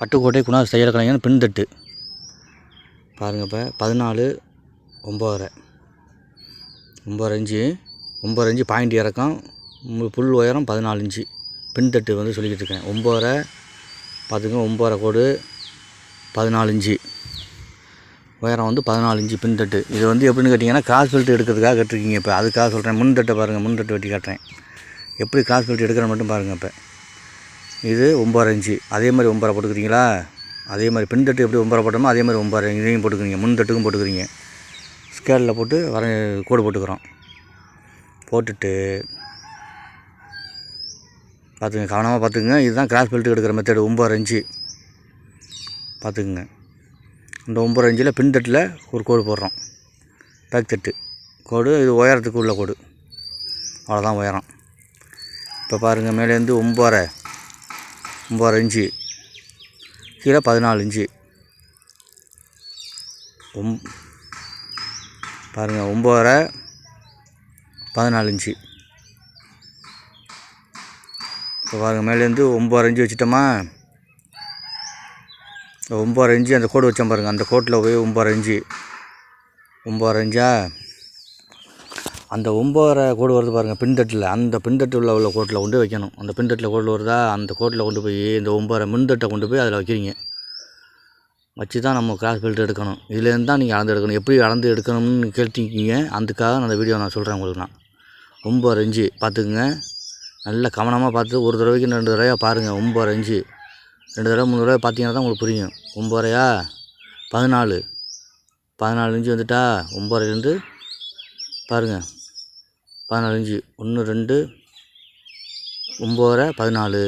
பட்டுக்கோட்டை குணா தையல் கலைஞர் பின்தட்டு. பாருங்கள் இப்போ பதினாலு ஒம்போதரை. ஒம்போதரை இன்ச்சு ஒம்போதரை இன்ச்சு பாயிண்ட் இறக்கம் புல் உயரம் பதினாலு இன்ச்சு. பின்தட்டு வந்து சொல்லிக்கிட்டு இருக்கேன். ஒம்போதரை பார்த்துங்க ஒம்போதரை கோடு பதினாலு இன்ச்சு. உயரம் வந்து பதினாலு இன்ச்சு பின்தட்டு. இது வந்து எப்படின்னு கேட்டிங்கன்னா காசு பெல்ட் எடுக்கிறதுக்காக கட்டிருக்கீங்க இப்போ. அதுக்காக சொல்கிறேன் முன்தட்டை பாருங்கள் முன்தட்டு வெட்டி காட்டுறேன். எப்படி காசு பெல்ட் எடுக்கிறேன்னு மட்டும் பாருங்கள் இப்போ. இது ஒம்பரை இன்ச்சு. அதே மாதிரி ஒம்பரை போட்டுக்கிறீங்களா? அதே மாதிரி பின்தட்டு எப்படி ஒம்பரை போட்டோமோ அதே மாதிரி ஒம்பரை இதையும் போட்டுக்கிறீங்க. முன்தட்டுக்கும் போட்டுக்கிறீங்க. ஸ்கேலில் போட்டு வர கோடு போட்டுக்கிறோம். போட்டுட்டு பார்த்துங்க கவனமாக பார்த்துக்குங்க. இதுதான் கிராஸ் பெல்ட் எடுக்கிற மெத்தடு ஒம்பரை இன்ச்சு. பார்த்துக்குங்க. இந்த ஒம்பரை இன்ச்சில் பின்தட்டில் ஒரு கோடு போடுறோம். பேக் தட்டு. கோடு இது உயரத்துக்கு உள்ள கோடு. அவ்வளோதான் உயரம். இப்போ பாருங்கள் மேலேருந்து ஒம்பரை ஒம்பரை இன்ச்சு. கீழே பதினாலு இன்ச்சு. ஒம் பாருங்கள் ஒம்பதரை பதினாலு இன்ச்சு. இப்போ பாருங்கள் மேலேருந்து ஒம்பது இன்ச்சு வச்சுட்டோமா? ஒம்பது ஒம்பரை இன்ச்சு அந்த கோடு வச்சோம் பாருங்கள் அந்த கோட்டில் போய் ஒம்பது இன்ச்சு. ஒம்பது இன்ச்சா? அந்த ஒம்பரை கோடு வருது பாருங்கள் பின்தட்டில். அந்த பின்தட்டில் உள்ள கோட்டில் கொண்டு வைக்கணும். அந்த பின்தட்டில் கோடு வருதா அந்த கோட்டில் கொண்டு போய் இந்த ஒம்பரை மின்தட்டை கொண்டு போய் அதில் வைக்கிறீங்க. வச்சு தான் நம்ம கிராஸ் பெல்ட் எடுக்கணும். இதுலேருந்து தான் நீங்கள் அளந்து எடுக்கணும். எப்படி அளந்து எடுக்கணும்னு கேட்டிருக்கீங்க அதுக்காக நான் அந்த வீடியோ நான் சொல்கிறேன் உங்களுக்கு நான். ஒம்பரை இன்ச்சு. பார்த்துக்குங்க. நல்லா கவனமாக பார்த்து ஒரு தடவைக்கு ரெண்டு தடவையாக பாருங்கள் ஒம்பரை இன்ச்சு. ரெண்டு தடவை மூணு தடவை பார்த்தீங்கன்னா தான் உங்களுக்கு புரியும். ஒம்பரையா பதினாலு. பதினாலு இன்ச்சு வந்துட்டா ஒம்பரைலேருந்து பாருங்கள் பதினாலு இன்ச்சு ஒன்று ரெண்டு ஒம்போதரை பதினாலு.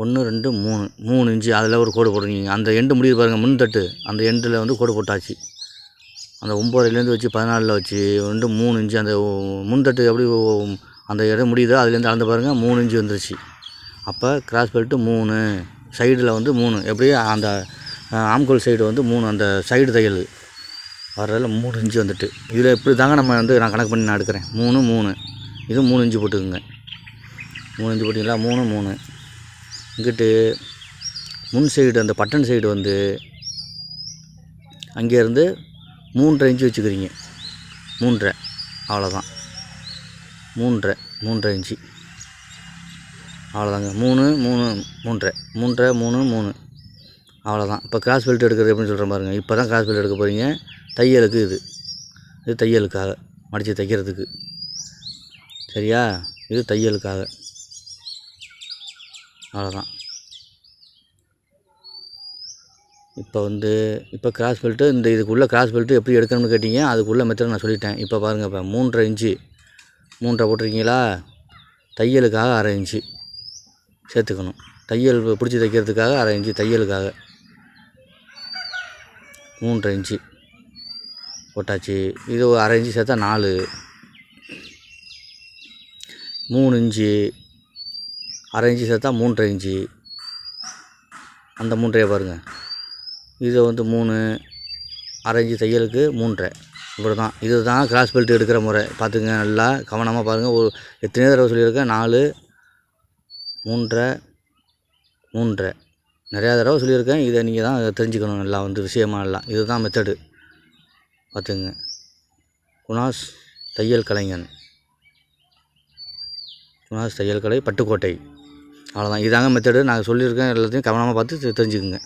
ஒன்று ரெண்டு மூணு. மூணு இன்ச்சு அதில் ஒரு கோடு போடுறீங்க அந்த எண்டு முடியுது பாருங்கள் முன்தட்டு அந்த எண்டில் வந்து கோடு போட்டாச்சு. அந்த ஒம்பதுலேருந்து வச்சு பதினாலில் வச்சு ரெண்டு மூணு இன்ச்சு அந்த முன்தட்டு எப்படி அந்த இடம் முடியுதோ அதுலேருந்து அளந்து பாருங்கள் மூணு இன்ச்சு வந்துருச்சு. அப்போ கிராஸ் பெல்ட்டு மூணு. சைடில் வந்து மூணு. எப்படியும் அந்த ஆம்கோல் சைடு வந்து மூணு. அந்த சைடு தையல். வர்றதில் மூணு இன்ச்சு வந்துட்டு. இதில் இப்படி தாங்க நம்ம வந்து நான் கணக்கு பண்ணி நான் எடுக்கிறேன். மூணு மூணு. இது மூணு இன்ச்சு போட்டுக்குங்க. மூணு இன்ச்சு போட்டிங்களா மூணு மூணு. இங்கிட்டு முன் சைடு அந்த பட்டன் சைடு வந்து அங்கேருந்து மூன்றரை இன்ச்சு வச்சுக்கிறீங்க. மூன்றரை. அவ்வளோதான். மூன்றரை மூன்றரை இன்ச்சு அவ்வளோதாங்க. மூணு மூணு மூன்றரை. மூன்றரை மூணு மூணு. அவ்வளோதான் இப்போ கிராஸ் பெல்ட் எடுக்கிறது எப்படின்னு சொல்கிறேன் பாருங்க. இப்போ தான் கிராஸ் பெல்ட் எடுக்க போகிறீங்க தையலுக்கு இது. இது தையலுக்காக. மடித்து தைக்கிறதுக்கு. சரியா? இது தையலுக்காக. அவ்வளோதான் இப்போ வந்து இப்போ கிராஸ் பெல்ட்டு இந்த இதுக்குள்ளே கிராஸ் பெல்ட்டு எப்படி எடுக்கணும்னு கேட்டிங்க. அதுக்குள்ளே மெத்தட் நான் சொல்லிட்டேன். இப்போ பாருங்கள் இப்போ மூன்றரை இன்ச்சு. மூன்றரை போட்டிருக்கீங்களா? தையலுக்காக அரை இன்ச்சு. சேர்த்துக்கணும். தையல் பிடிச்சி தைக்கிறதுக்காக அரை இன்ச்சு. தையலுக்காக. மூன்றரை இன்ச்சு போட்டாச்சு. இது ஒரு அரை இன்ச்சு சேர்த்தா நாலு. மூணு இன்ச்சு அரை இன்ச்சு சேர்த்தா மூன்றரை இன்ச்சு. அந்த மூன்றையை பாருங்கள் இது வந்து மூணு அரை இன்ச்சு தையலுக்கு மூன்றரை. இப்படி தான் இது தான் கிராஸ் பெல்ட் எடுக்கிற முறை. பார்த்துங்க நல்லா கவனமாக பாருங்கள் ஒரு எத்தனையோ தடவை சொல்லியிருக்கேன். நாலு மூன்றரை மூன்றரை. நிறையா தடவை சொல்லியிருக்கேன். இதை நீங்கள் தான் தெரிஞ்சுக்கணும். நல்லா வந்து விஷயமா எல்லாம். இதுதான் மெத்தடு பார்த்துங்க குணாஸ் தையல் கலைஞன். குணாஸ் தையல் கலை பட்டுக்கோட்டை. அவ்வளோதான் இதாங்க மெத்தடு நாங்கள் சொல்லியிருக்கேன். எல்லாத்தையும் கவனமாக பார்த்து தெரிஞ்சுக்குங்க.